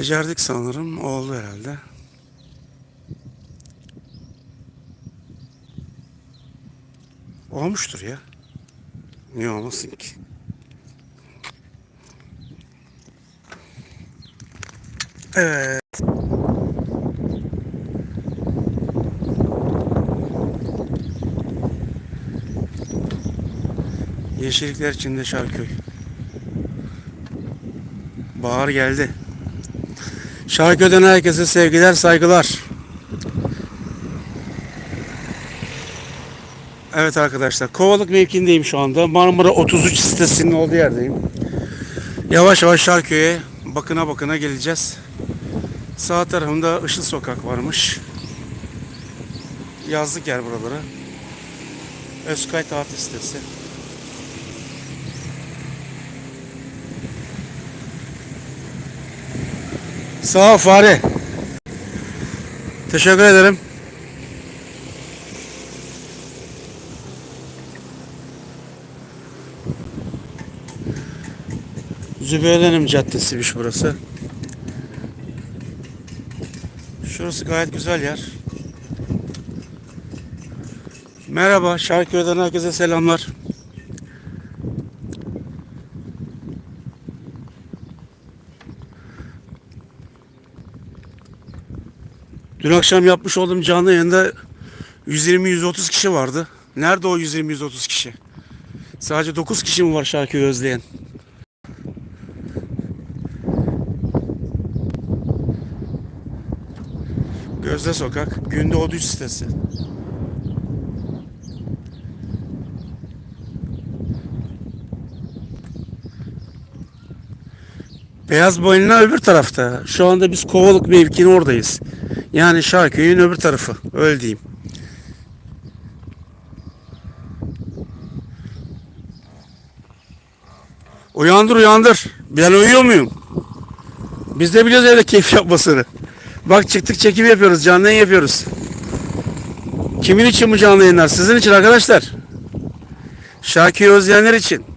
Becerdik sanırım. Oldu herhalde. Olmuştur ya. Niye olmasın ki? Evet. Yeşillikler içinde Şarköy. Bahar geldi. Şarköy'den herkese sevgiler, saygılar. Evet arkadaşlar, Kovalık mevkindeyim şu anda. Marmara 33 sitesinin olduğu yerdeyim. Yavaş yavaş Şarköy'e bakına bakına geleceğiz. Sağ tarafımda Işıl Sokak varmış. Yazlık yer buraları. Özkay Tatil Sitesi. Sağ ol fare. Teşekkür ederim. Zübeyirlerim Caddesi'ymiş burası. Şurası gayet güzel yer. Merhaba, Şarköy'den herkese selamlar. Dün akşam yapmış olduğum canlı yayında 120-130 kişi vardı. Nerede o 120-130 kişi? Sadece 9 kişi mi var şarkıyı özleyen? Gözde Sokak, Günde Odüç sitesi. Beyaz Boyunlu öbür tarafta. Şu anda biz Kovalık mevkinin oradayız. Yani Şarköy'ün öbür tarafı. Öyle diyeyim. Uyandır uyandır. Ben uyuyor muyum? Biz de biliyoruz öyle keyif yapmasını. Bak çıktık çekim yapıyoruz. Canlı yayın yapıyoruz. Kimin için bu canlı yayınlar? Sizin için arkadaşlar. Şarkıyı özleyenler için.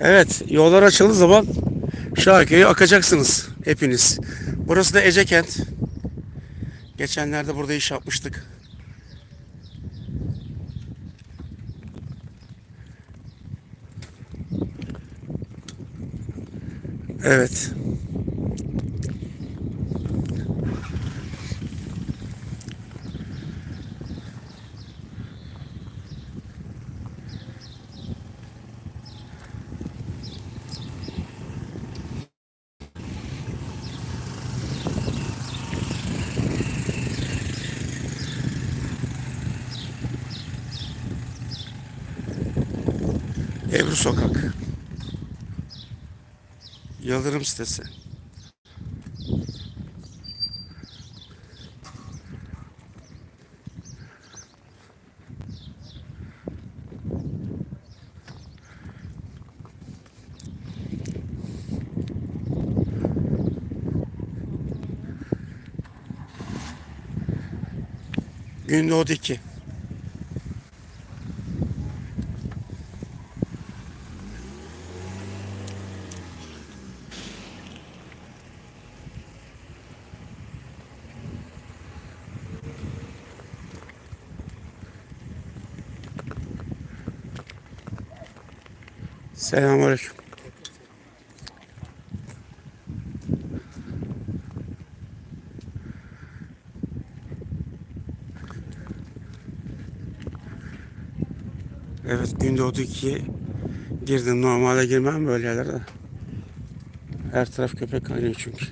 Evet, yollar açıldığı zaman Şarköy'e akacaksınız hepiniz. Burası da Ecekent. Geçenlerde burada iş yapmıştık. Evet. Ebru Sokak. Yıldırım sitesi. Gündoğdu 2. Selamünaleyküm. Evet Gündoğdu 2'ye girdim. Normalde girmem böyle yerlere. Her taraf köpek kaynıyor çünkü.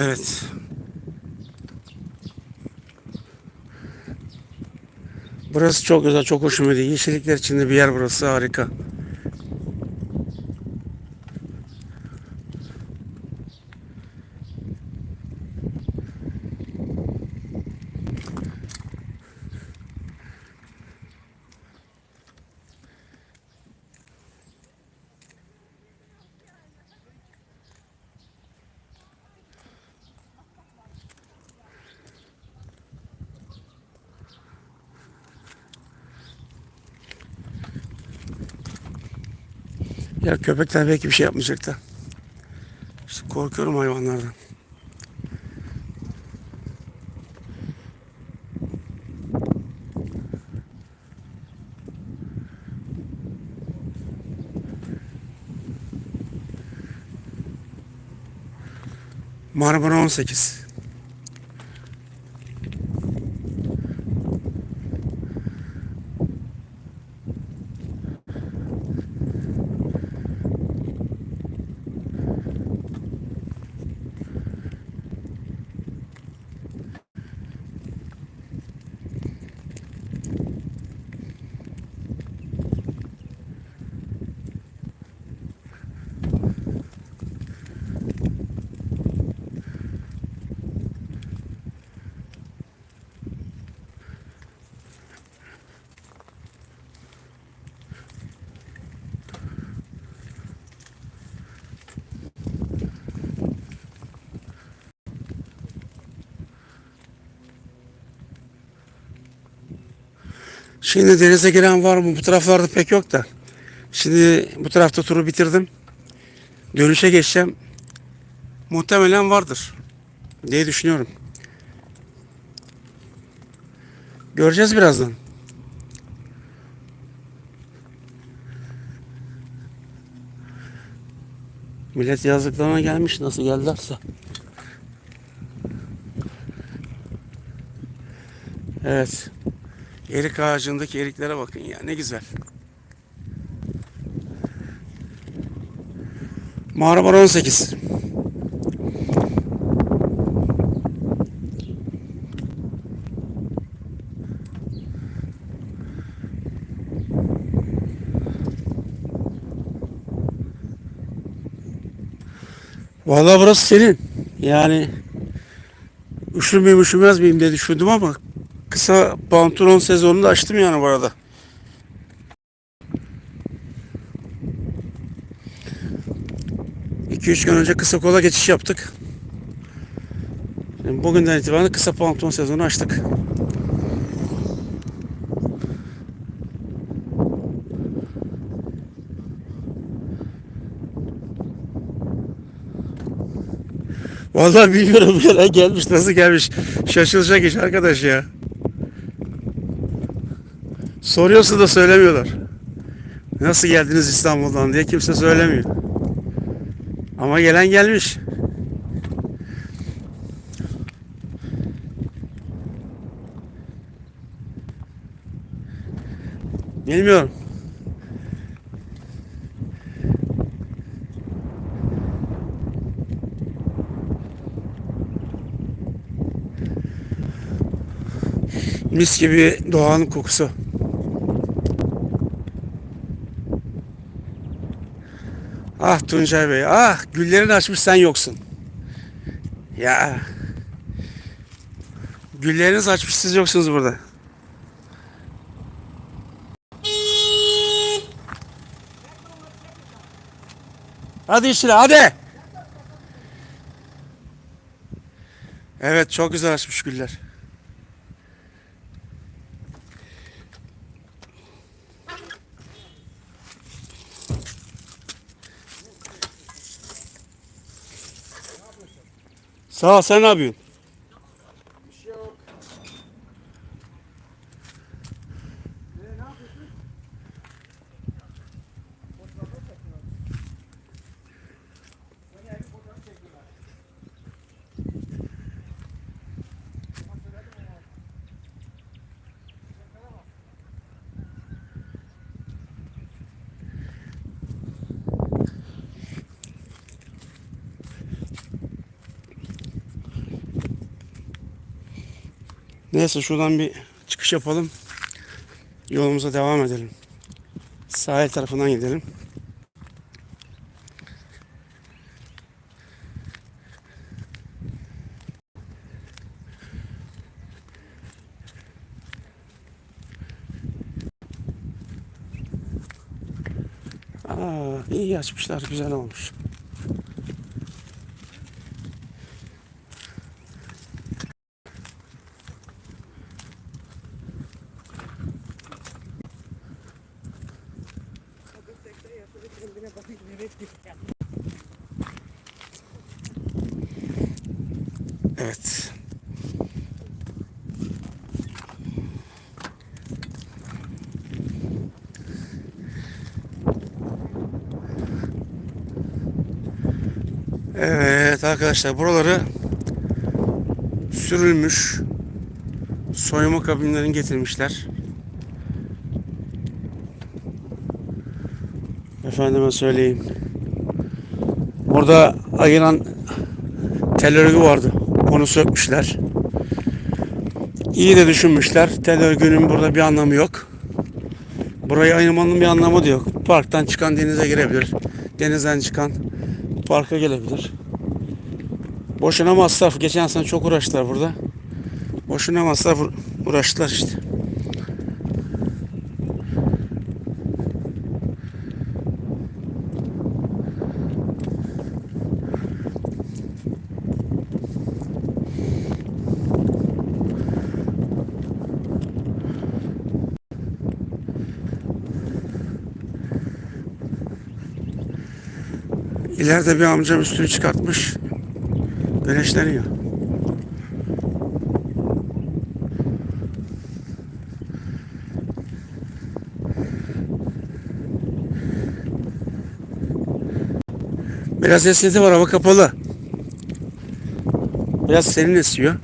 Evet. Burası çok güzel, çok hoşuma gidiyor. Yeşillikler içinde bir yer burası harika. Ya köpekler belki bir şey yapmayacak da. İşte korkuyorum hayvanlardan. Marmara 18. Şimdi denize giren var mı? Bu taraflarda pek yok da. Şimdi bu tarafta turu bitirdim. Dönüşe geçeceğim. Muhtemelen vardır diye düşünüyorum. Göreceğiz birazdan. Millet yazlıklarına gelmiş nasıl geldilerse. Evet. Erik ağacındaki eriklere bakın ya ne güzel. Marmara 18. Vallahi burası senin. Yani üşür müyüm üşümez miyim diye düşündüm ama kısa pantolon sezonunu da açtım yani bu arada. İki üç gün önce kısa kola geçiş yaptık. Şimdi bugünden itibaren kısa pantolon sezonu açtık. Vallahi bilmiyorum gelmiş nasıl gelmiş. Şaşılacak iş arkadaş ya. Soruyorsa da söylemiyorlar. Nasıl geldiniz İstanbul'dan diye kimse söylemiyor. Ama gelen gelmiş. Bilmiyorum. Mis gibi doğanın kokusu. Ah Tuncay Bey, ah güllerini açmış sen yoksun. Ya. Gülleriniz açmış siz yoksunuz burada. Hadi işine hadi. Evet çok güzel açmış güller. Sağ ol sen ne yapıyorsun? Neyse şuradan bir çıkış yapalım. Yolumuza devam edelim. Sahil tarafından gidelim. Aa, iyi açmışlar, güzel olmuş. Evet. Evet arkadaşlar buraları sürülmüş soyma kabinlerini getirmişler. Efendime söyleyeyim. Burada ayıran tel örgü vardı. Onu sökmüşler. İyi de düşünmüşler. Tel örgünün burada bir anlamı yok. Burayı ayırmanın bir anlamı da yok. Parktan çıkan denize girebilir. Denizden çıkan parka gelebilir. Boşuna masraf. Geçen sene çok uğraştılar burada. Boşuna masraf uğraştılar işte. İleride bir amcam üstünü çıkartmış. Güneşleniyor. Biraz esneti var hava kapalı. Biraz serin esiyor.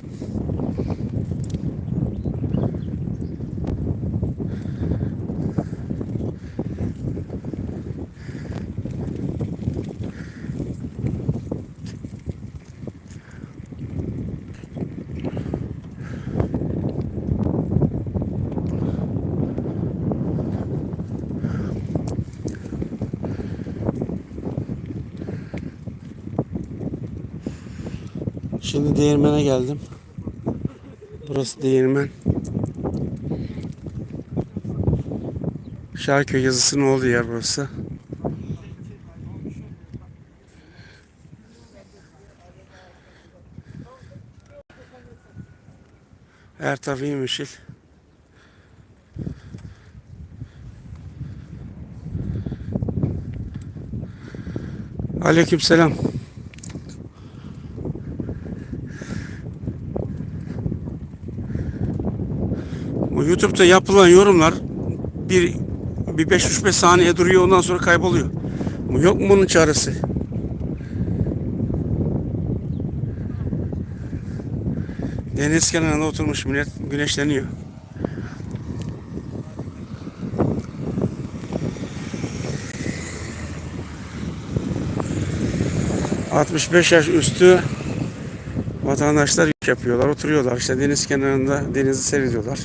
Şimdi değirmene geldim. Burası değirmen. Şarköy yazısının olduğu yer burası. Her tarafı yeşil. Aleykümselam. Bu YouTube'da yapılan yorumlar bir bir 5-3-5 saniye duruyor ondan sonra kayboluyor. Bu yok mu bunun çaresi? Deniz kenarında oturmuş millet güneşleniyor. ...65 yaş üstü vatandaşlar yapıyorlar, oturuyorlar. İşte deniz kenarında denizi seyrediyorlar.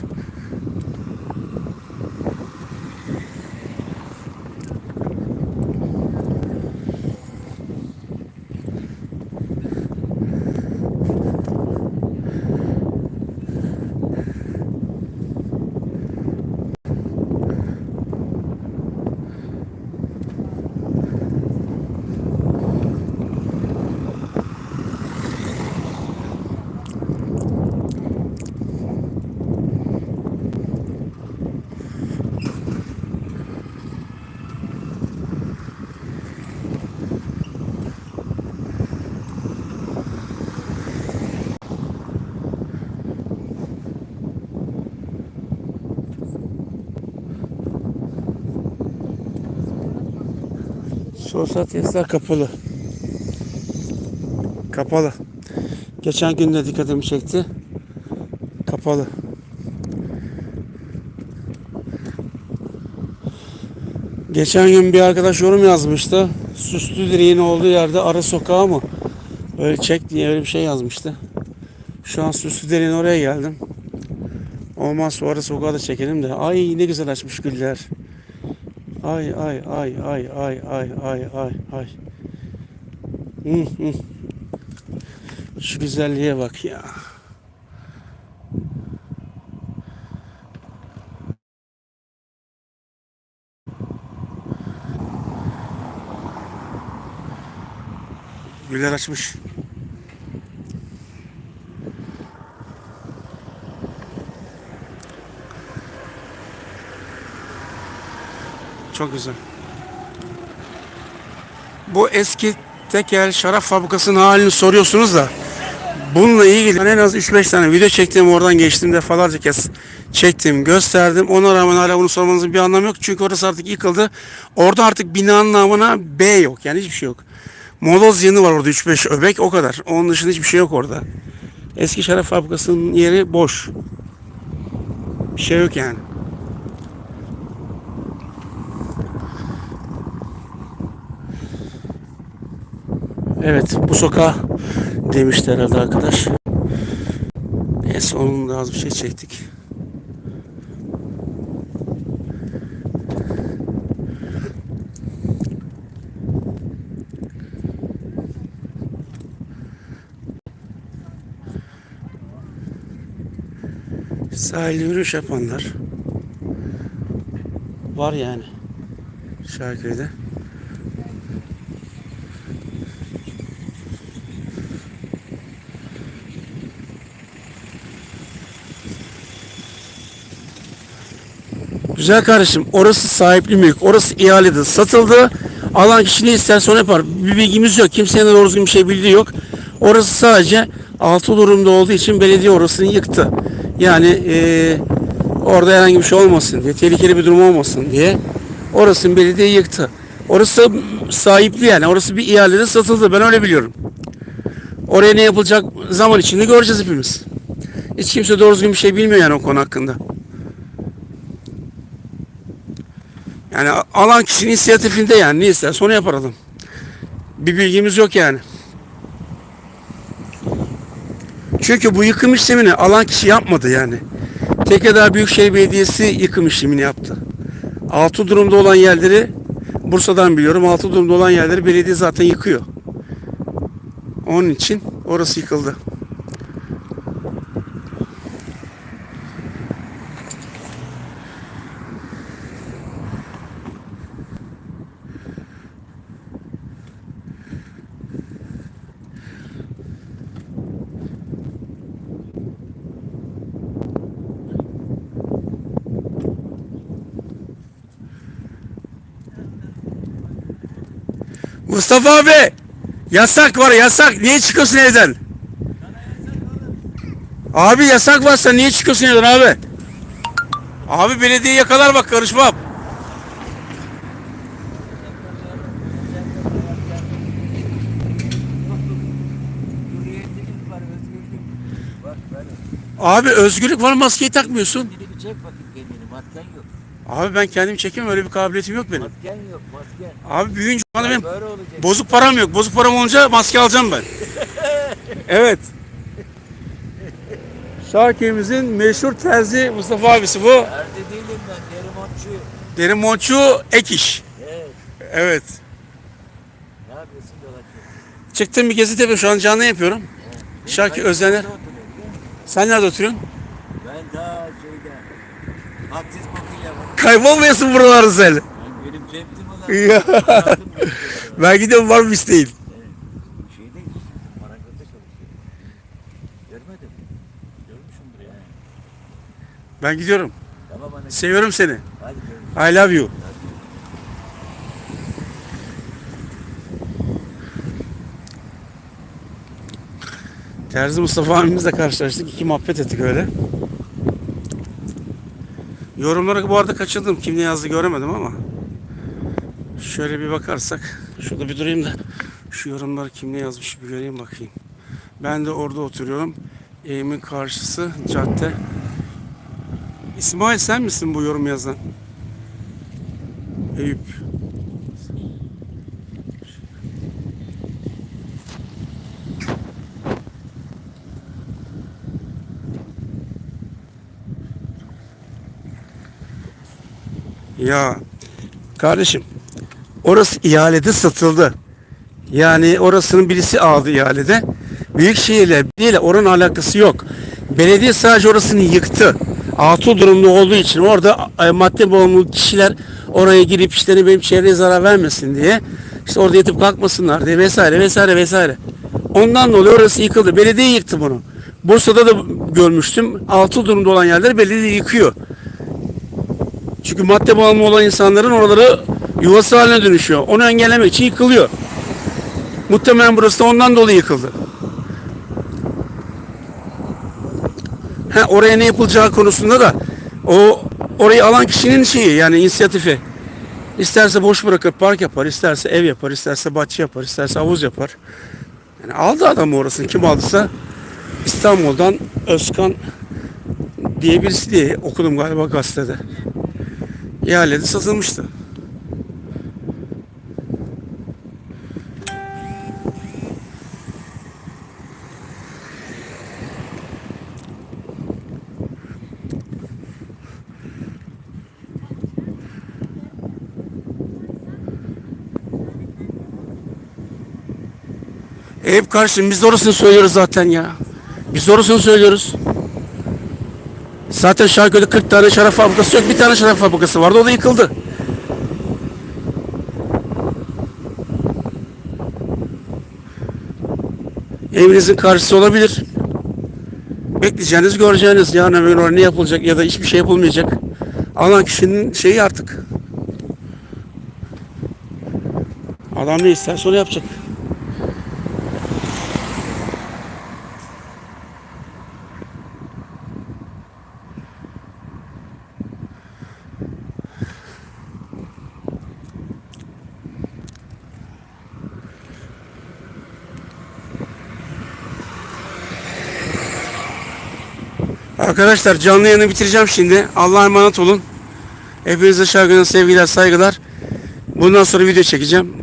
Sosyal tesisler kapalı. Kapalı. Geçen gün de dikkatimi çekti. Kapalı. Geçen gün bir arkadaş yorum yazmıştı. Süslü direğin olduğu yerde arı sokağı mı? Öyle çek diye öyle bir şey yazmıştı. Şu an süslü direğin oraya geldim. Olmaz sonra sokağa da çekelim de. Ay ne güzel açmış güller. Ay ay ay ay ay ay ay ay ay. Şu güzelliğe bak ya. Güller açmış. Çok güzel. Bu eski tekel şarap fabrikasının halini soruyorsunuz da bununla ilgili ben en az 3-5 tane video çektim oradan geçtim defalarca kez çektim gösterdim. Ona rağmen hala bunu sormanızın bir anlamı yok. Çünkü orası artık yıkıldı. Orada artık binanın namına B yok yani hiçbir şey yok. Moloz yanı var orada 3-5 öbek o kadar. Onun dışında hiçbir şey yok orada. Eski şarap fabrikasının yeri boş. Bir şey yok yani Evet bu sokağa demişti herhalde arkadaş. Neyse onun da az bir şey çektik. Sahilde yürüyüş yapanlar var yani Şarköy'de. Güzel kardeşim orası sahipli mülk. Orası ihalede satıldı. Alan kişi ne isterse onu yapar. Bir bilgimiz yok. Kimsenin doğru düzgün bir şey bildiği yok. Orası sadece altı durumda olduğu için belediye orasını yıktı. Yani eee, orada herhangi bir şey olmasın diye, tehlikeli bir durum olmasın diye orasını belediye yıktı. Orası sahipli yani. Orası bir ihalede satıldı. Ben öyle biliyorum. Oraya ne yapılacak zaman içinde göreceğiz hepimiz. Hiç kimse doğru düzgün bir şey bilmiyor yani o konu hakkında. Yani alan kişinin inisiyatifinde yani ne isterse onu yapar adam. Bir bilgimiz yok yani. Çünkü bu yıkım işlemini alan kişi yapmadı yani. Tekirdağ Büyükşehir Belediyesi yıkım işlemini yaptı. Altı durumda olan yerleri Bursa'dan biliyorum. Altı durumda olan yerleri belediye zaten yıkıyor. Onun için orası yıkıldı. Mustafa abi yasak var yasak. Niye çıkıyorsun evden? Abi yasak var sen niye çıkıyorsun evden abi? Abi belediye yakalar bak karışmam. Abi özgürlük var maskeyi takmıyorsun. Kendini bir çek bakayım kendini. Masken yok. Abi ben kendim çekemem öyle bir kabiliyetim yok benim. Masken yok, masken. Abi büyüyünce bana benim bozuk param yok. Bozuk param olunca maske alacağım ben. evet. Şarköy'ümüzün meşhur terzi Mustafa abisi bu. Nerede değilim ben, Derimonçu. Derin Monçu ek iş. Evet. Evet. Ne yapıyorsun dolaşıyorsun? Çıktım bir gezi tepe şu an canlı yapıyorum. Şarkı oturuyorum, biliyor musun? Sen nerede oturuyorsun? Ben daha şeyde. Baptist bakıyla bak. Kaybolmayasın buralarda sen. Ben benim septim olan. Ya. Hayatım geçiyor. Ben gidiyorum var mı isteğin? Şeyde marangozda çalışıyor. Görmedim. Görmüşümdür yani. Ben gidiyorum. Tamam anne. Seviyorum seni. Hadi görüşürüz. I love you. Terzi Mustafa abimizle karşılaştık. İki muhabbet ettik öyle. Yorumları bu arada kaçırdım. Kim ne yazdı göremedim ama. Şöyle bir bakarsak. Şurada bir durayım da. Şu yorumları kim ne yazmış bir göreyim bakayım. Ben de orada oturuyorum. Evimin karşısı cadde. İsmail sen misin bu yorum yazan? Eyüp. Ya kardeşim orası ihalede satıldı. Yani orasının birisi aldı ihalede. Büyükşehir'le belediyeyle oranın alakası yok. Belediye sadece orasını yıktı. Atıl durumda olduğu için orada e, madde bağımlı kişiler oraya girip işte ne benim çevreye zarar vermesin diye işte orada yatıp kalkmasınlar diye vesaire vesaire vesaire. Ondan dolayı orası yıkıldı. Belediye yıktı bunu. Bursa'da da görmüştüm. Atıl durumda olan yerleri belediye yıkıyor. Çünkü madde bağımlı olan insanların oraları yuvası haline dönüşüyor. Onu engellemek için yıkılıyor. Muhtemelen burası da ondan dolayı yıkıldı. Ha, oraya ne yapılacağı konusunda da o orayı alan kişinin şeyi yani inisiyatifi. İsterse boş bırakıp park yapar, isterse ev yapar, isterse bahçe yapar, isterse havuz yapar. Yani aldı adam orasını kim aldıysa İstanbul'dan Özkan diye birisi diye okudum galiba gazetede. İhalede satılmıştı. E hep karşım biz orasını söylüyoruz zaten ya. Biz orasını söylüyoruz. Zaten Şarköy'de 40 tane şarap fabrikası yok. Bir tane şarap fabrikası vardı. O da yıkıldı. Evinizin karşısı olabilir. Bekleyeceğiniz, göreceğiniz. Yarın öbür gün ne yapılacak ya da hiçbir şey yapılmayacak. Alan kişinin şeyi artık. Adam ne isterse onu yapacak. Arkadaşlar canlı yayını bitireceğim şimdi. Allah'a emanet olun. Hepinize şarkının sevgiler, saygılar. Bundan sonra video çekeceğim.